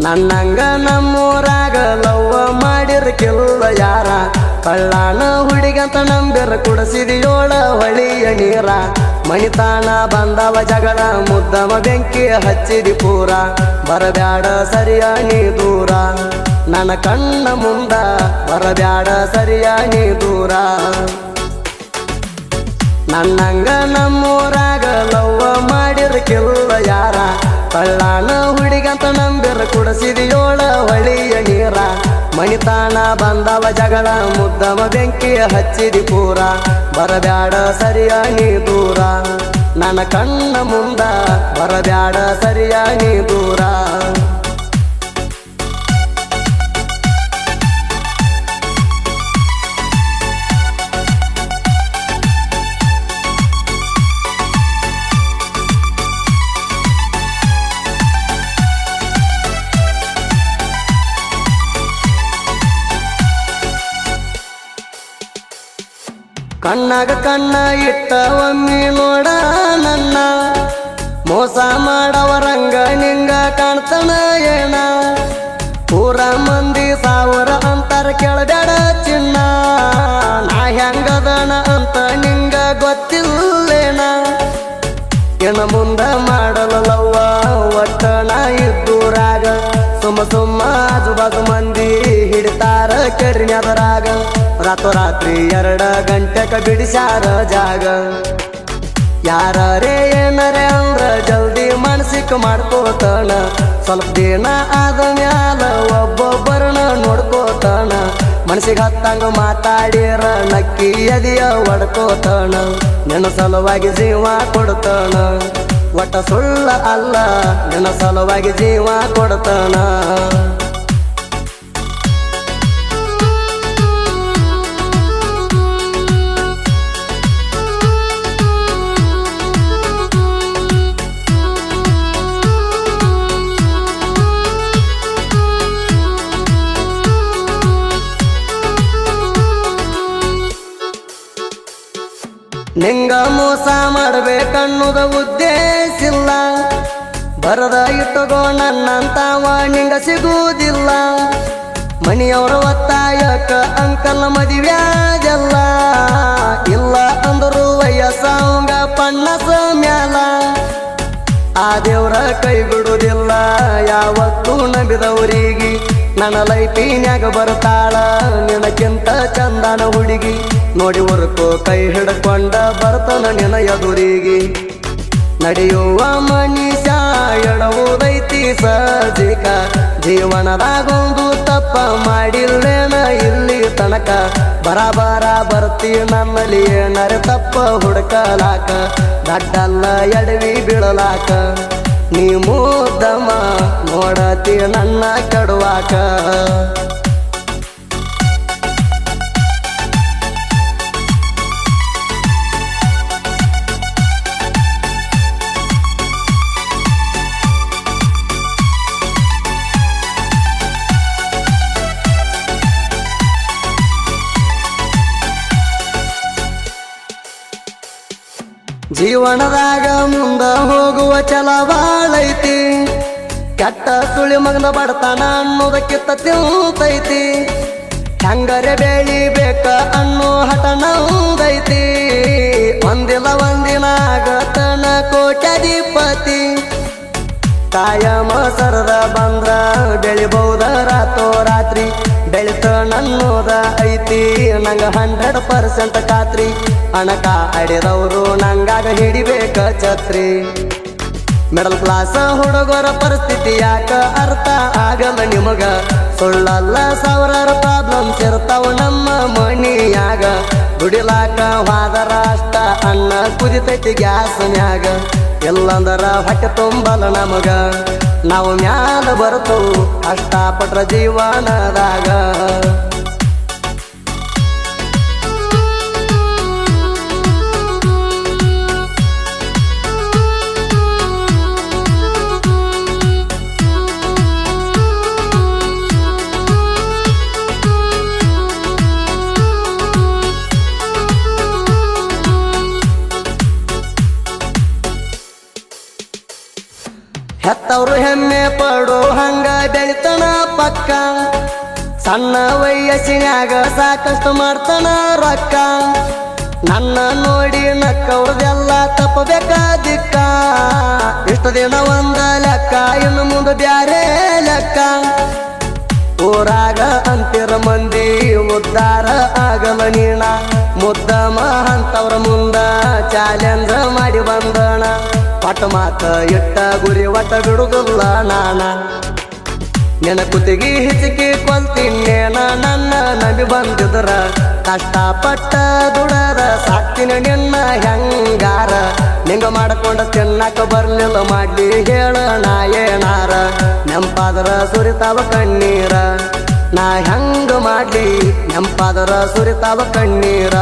ನನ್ನಂಗ ನಮ್ಮೂರಾಗ ಲವ್ವ ಮಾಡಿರ್ಕಿಲ್ಲ ಯಾರ? ಕಳ್ಳಾನ ಹುಡುಗಂತ ನಂಬಿರ ಕುಡಿಸಿದಿಯೋಳ ಹೊಳಿಯ ನೀರ. ಮಣಿತಾಣ ಬಂದವ ಜಗಳ, ಮುದ್ದವ ಬೆಂಕಿ ಹಚ್ಚಿದಿ ಪೂರ. ಬರಬ್ಯಾಡ ಸರಿಯ ನೀ ದೂರ. ನನ್ನ ಕಣ್ಣ ಮುಂದ ಬರಬ್ಯಾಡ ಸರಿಯ ನೀ ದೂರ. ನನ್ನಂಗ ನಮ್ಮೂರಾಗ ಲವ್ವ ಮಾಡಿರ್ಕಿಲ್ಲ ಯಾರ? ಕಳ್ಳಾನ ಹುಡುಗಂತ ನಂಬಿರ ಕುಡಸಿದಿಯೋಳ ಹೊಳಿಯ ನೀರ. ಮಣಿತಾಣ ಬಂದವ ಜಗಳ, ಮುದ್ದವ ಬೆಂಕಿ ಹಚ್ಚಿದಿ ಪೂರ. ಬರಬ್ಯಾಡ ಸರಿಯಾಗಿ ದೂರ. ನನ್ನ ಕಣ್ಣ ಮುಂದ ಬರಬ್ಯಾಡ ಸರಿಯಾಗಿ ದೂರ. ಕಣ್ಣಾಗ ಕಣ್ಣ ಇಟ್ಟ ಒಮ್ಮಿ ನೋಡ ನನ್ನ. ಮೋಸ ಮಾಡವರಂಗ ನಿಂಗ ಕಾಣ್ತನ ಏನ? ಪೂರ ಮಂದಿ ಸಾವಿರ ಅಂತಾರ ಕೇಳಬೇಡ ಚಿನ್ನ. ನಾ ಹೆಂಗದಣ ಅಂತ ನಿಂಗ ಗೊತ್ತಿಲ್ಲೇನ? ಏನ ಮುಂದ ಮಾಡಲಲ್ಲವ್ವ ನಾ ಇದ್ದೂರಾಗ. ಸುಮ್ಮ ಸುಮ್ಮ ಆಜು ಬಾಜು ಮಂದಿ ಹಿಡಿತಾರ ಕೆರಿನ್ಯದರಾಗ ರಾತ್ರಿ ಎರಡ ಗಂಟೆಕ ಬಿಡಿಸ್ಯಾರ ಜಾಗ. ಯಾರೇ ಏನರೇ ಅಂದ್ರ ಜಲ್ದಿ ಮನಸಿಕ್ ಮಾಡ್ಕೋತಾನ. ಸ್ವಲ್ಪ ದಿನ ಆದ ಮ್ಯಾಲ ಒಬ್ಬೊಬ್ಬರನ್ನ ನೋಡ್ಕೋತಾನ. ಮನಸ್ಸಿಗೆ ಹತ್ತಂಗ ಮಾತಾಡಿರ ನಕ್ಕಿ ಎದಿಯ ಒಡ್ಕೋತಾನ ನಿನ್ನ ಸಲುವಾಗಿ ಜೀವ ಕೊಡ್ತಾನ. ಒಟ್ಟ ಸುಳ್ಳ ಅಲ್ಲ, ನಿನ್ನ ಸಲುವಾಗಿ ಜೀವ ಕೊಡ್ತಾನ. ನಿಂಗ ಮೋಸ ಮಾಡಬೇಕನ್ನೋದ ಉದ್ದೇಶಿಲ್ಲ. ಬರದ ಇಟ್ಟುಗೋ ನನ್ನಂತಾವ ನಿಂಗ ಸಿಗುವುದಿಲ್ಲ. ಮನಿಯವರ ಒತ್ತಾಯಕ ಅಂಕಲ್ ಆಗಲ್ಲ ಇಲ್ಲ ಅಂದರು ವಯಸ್ಸಾಂಗ ಪಣ್ಣಸ ಮ್ಯಾಲ. ಆ ದೇವ್ರ ಕೈ ಬಿಡುವುದಿಲ್ಲ ಯಾವತ್ತೂ ನಂಬಿದವರಿಗೆ. ನನ್ನ ಲೈಫಿನ್ಯಾಗ ಬರ್ತಾಳ. ನಿನಕ್ಕಿಂತ ಚಂದನ ಹುಡುಗಿ. ನೋಡಿ ಹೊರಕೋ ಕೈ ಹಿಡ್ಕೊಂಡ ಬರ್ತನ ನೆನೆಯದುರಿಗೆ. ನಡೆಯುವ ಮನುಷ್ಯ ಎಡವುದೈತಿ ಸಜಿಕ. ಜೀವನದಾಗೊಂದು ತಪ್ಪ ಮಾಡಿಲ್ಲೇನ ಇಲ್ಲಿ ತನಕ. ಬರಾಬರ ಬರ್ತಿ ನಮ್ಮಲ್ಲಿ ಏನರೆ ತಪ್ಪ ಹುಡುಕಲಾಕ. ದಡ್ಡಲ್ಲ ಎಡವಿ ಬೀಳಲಾಕ. ನೀ ಮುದ್ದಮ್ಮ ನೋಡತಿ ನನ್ನ ಕೆಡುವಾಕ. ಜೀವನದಾಗ ಮುಂದ ಹೋಗುವ ಛಲ ಬಾಳೈತಿ ಕೆಟ್ಟ ಸುಳಿ ಮಗನ ಬಡತನ ಅನ್ನೋದಕ್ಕಿಂತ ತಿಂತೈತಿ ಹೆಂಗರೆ ಬೆಳಿಬೇಕ ಅನ್ನೋ ಹಠ ನೌದೈತಿ ಒಂದಿಲ್ಲ ಒಂದಿನ ಆಗತನ ಕೋಟ್ಯಾಧಿಪತಿ. ಕಾಯಮ ಸರದ ಬಂದ್ರ ಬೆಳಿಬಹುದ ರಾತೋ ರಾತ್ರಿ. ಬೆಳಿತ ನನ್ನೋದ ಐತಿ. ನಂಗ ಹಂಡ್ರೆಡ್ ಪರ್ಸೆಂಟ್ ಖಾತ್ರಿ. ಅಣಕ ಅಡಿದವರು ನಂಗಾಗ ಹಿಡಿಬೇಕ ಛತ್ರಿ. ಮಿಡಲ್ ಕ್ಲಾಸ್ ಹುಡುಗರ ಪರಿಸ್ಥಿತಿ ಯಾಕ ಅರ್ಥ ಆಗಲ್ಲ ನಿಮಗ? ಸುಳ್ಳಲ್ಲ ಸಾವಿರಾರು ಪ್ರಾಬ್ಲಮ್ಸ್ ಇರ್ತಾವ ನಮ್ಮ ಮನಿಯಾಗ. ದುಡಿಲಾಕ ವಾದರ ಅಷ್ಟ ಅಣ್ಣ ಕುದಿತೈತಿ ಗ್ಯಾಸ್ ಮ್ಯಾಗ. ಎಲ್ಲಂದರ ಹೊಟ್ಟೆ ತುಂಬಲ್ಲ ನಮಗ. ನಾವು ಮ್ಯಾಲ ಬರ್ತವು ಅಷ್ಟಾಪಟ್ರ ಜೀವನದಾಗ ಹೆತ್ತವ್ರು ಹೆಮ್ಮೆ ಪಡೋ ಹಂಗ ಬೆಳಿತನ ಪಕ್ಕ. ಸಣ್ಣ ವಯಸ್ಸಿನಾಗ ಸಾಕಷ್ಟು ಮಾಡ್ತಾನ ರೊಕ್ಕ. ನನ್ನ ನೋಡಿ ನಕ್ಕವ್ರದೆಲ್ಲ ತಪ್ಪಬೇಕಾದಿಕ್ಕ ಇಷ್ಟು ದಿನ ಒಂದ ಲೆಕ್ಕ, ಇನ್ನು ಮುಂದೆ ಬ್ಯಾರೆ ಲೆಕ್ಕ. ಊರಾಗ ಅಂತಿರ ಮಂದಿ ಉದ್ದಾರ ಆಗಲ ನೀಣ. ಮುದ್ದಮ ಅಂತವ್ರ ಮುಂದ ಚಾಲೆಂಜ್ ಮಾಡಿ ಬಂದಣ. ಪಟ ಮಾತ, ಎಟ್ಟ ಗುರಿ ಒಟ್ಟ ಬಿಡುದಲ್ಲ ನಾನ. ನಿನ್ನ ಕುತ್ತಿಗೆ ಹಿಚಿಕಿ ಕೊಲ್ತಿನ್ನೇನ ನನ್ನ ನಂಬಿ ಬಂದಿದ್ರ. ಕಷ್ಟಪಟ್ಟ ದುಡರ ಸಾಕ್ತಿನ ನಿನ್ನ ಹೆಂಗಾರ. ನಿಂಗ ಮಾಡ್ಕೊಂಡ ತಿನ್ನಕ ಬರ್ಲಿಲ್ಲ, ಮಾಡ್ಲಿ ಹೇಳ ನಾ ಏನಾರ. ನೆಂಪಾದರ ಸುರಿತಾವ ಕಣ್ಣೀರ. ನಾ ಹೆಂಗ ಮಾಡ್ಲಿ, ನೆಂಪಾದರ ಸುರಿತಾವ ಕಣ್ಣೀರ.